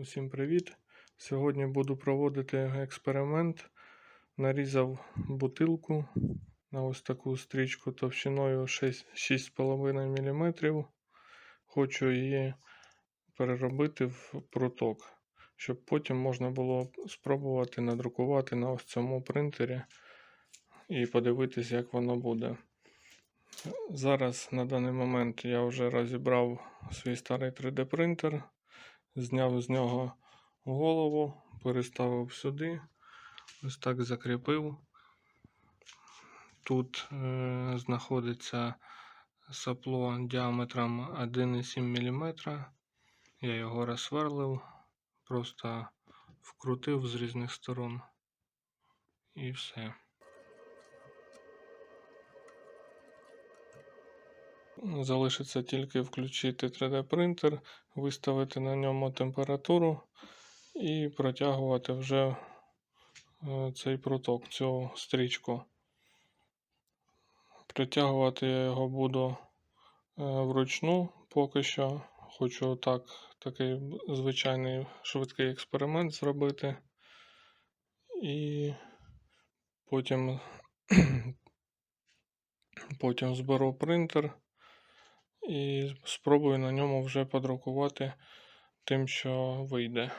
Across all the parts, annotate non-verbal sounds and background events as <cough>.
Усім привіт! Сьогодні буду проводити експеримент. Нарізав бутилку на ось таку стрічку товщиною 6,5 мм. Хочу її переробити в пруток, щоб потім можна було спробувати надрукувати на ось цьому принтері і подивитись, як воно буде. Зараз на даний момент я вже розібрав свій старий 3D принтер зняв з нього голову, переставив сюди, ось так закріпив. Тут е, знаходиться сапло діаметром 1,7 мм. Я його розсверлив, просто вкрутив з різних сторон і все. Залишиться тільки включити 3D принтер, виставити на ньому температуру і протягувати вже е, цей проток, цю стрічку. Притягувати я його буду е, вручну поки що. Хочу так, такий звичайний швидкий експеримент зробити. І потім, <clears throat> потім зберу принтер і спробую на ньому вже подрукувати тим, що вийде.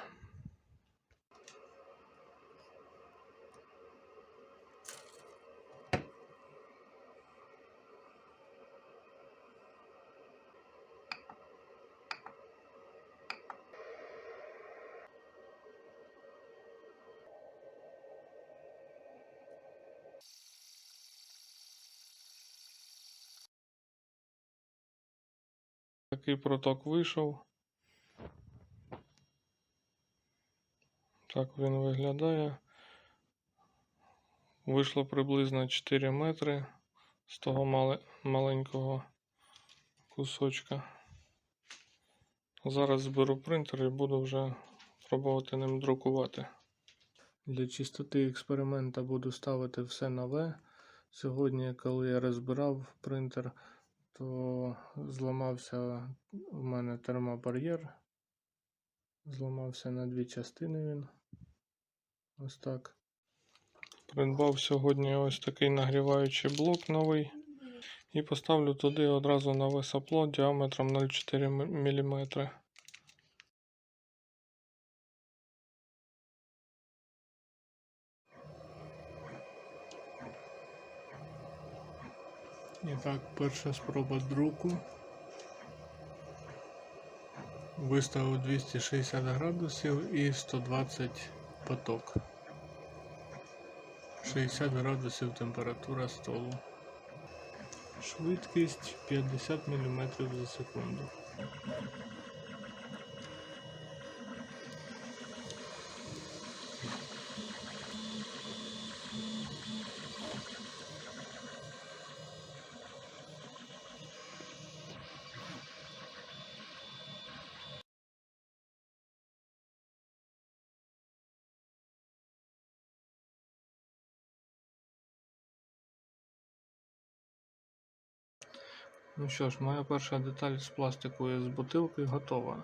Такий проток вийшов. Так він виглядає. Вийшло приблизно 4 метри з того мали... маленького кусочка. Зараз зберу принтер і буду вже пробувати ним друкувати. Для чистоти експеримента буду ставити все нове. Сьогодні, коли я розбирав принтер, то зламався у мене термобар'єр. Зламався на дві частини він. Ось так. Придбав сьогодні ось такий нагріваючий блок новий. І поставлю туди одразу нове сапло діаметром 0,4 мм. І так, перша спроба друку. Виставив 260 градусів і 120 поток. 60 градусів температура столу. Швидкість 50 мм за секунду. Ну що ж, моя перша деталь з пластику з бутилки готова.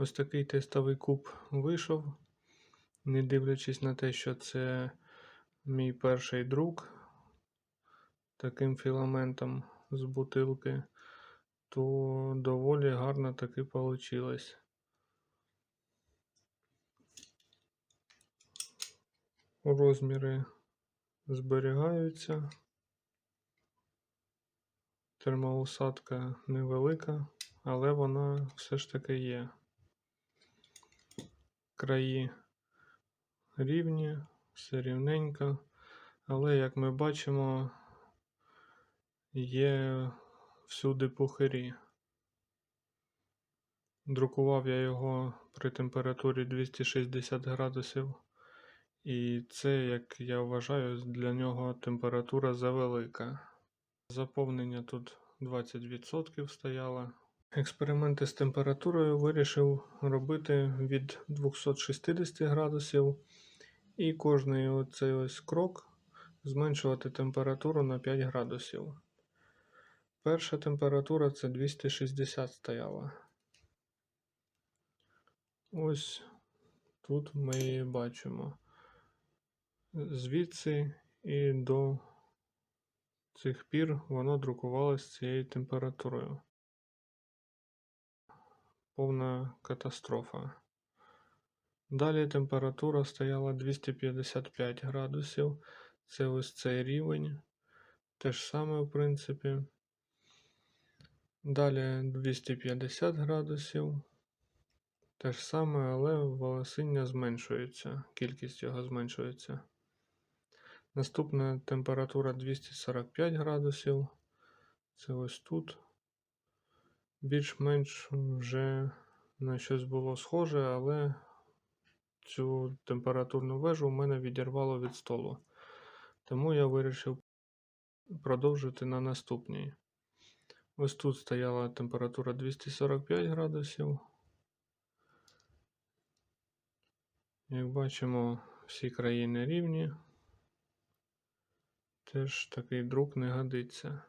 Ось такий тестовий куб вийшов, не дивлячись на те, що це мій перший друк таким філаментом з бутилки, то доволі гарно таки вийшло. Розміри зберігаються. Термоусадка невелика, але вона все ж таки є. Краї рівні, все рівненько, але, як ми бачимо, є всюди пухирі. Друкував я його при температурі 260 градусів. І це, як я вважаю, для нього температура завелика. Заповнення тут 20% стояло. Експерименти з температурою вирішив робити від 260 градусів. І кожний оцей ось крок зменшувати температуру на 5 градусів. Перша температура це 260 стояла. Ось тут ми її бачимо звідси і до цих пір воно друкувалося цією температурою. Повна катастрофа. Далі температура стояла 255 градусів. Це ось цей рівень. Те ж саме, в принципі. Далі 250 градусів. Те ж саме, але волосиння зменшується, кількість його зменшується. Наступна температура 245 градусів. Це ось тут. Більш-менш вже на щось було схоже, але цю температурну вежу в мене відірвало від столу. Тому я вирішив продовжити на наступній. Ось тут стояла температура 245 градусів. Як бачимо, всі країни рівні. Теж такий друк не годиться.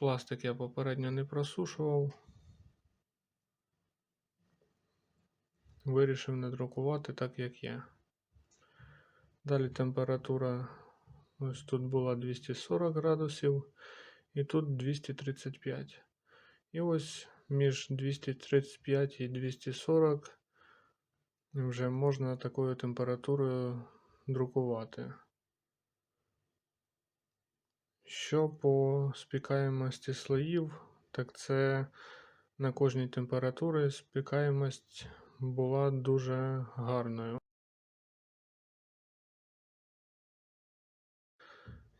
Пластик я попередньо не просушував. Вирішив не друкувати так, як є. Далі температура ось тут була 240 градусів, і тут 235. І ось між 235 і 240 вже можна такою температурою друкувати. Що по спікаємості слоїв, так це на кожній температурі спікаємость була дуже гарною.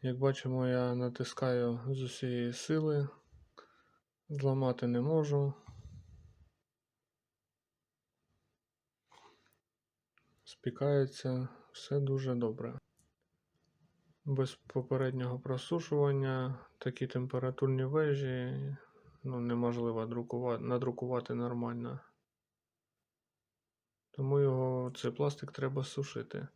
Як бачимо, я натискаю з усієї сили, зламати не можу. Спікається все дуже добре. Без попереднього просушування такі температурні вежі ну, неможливо друкувати, надрукувати нормально. Тому його цей пластик треба сушити.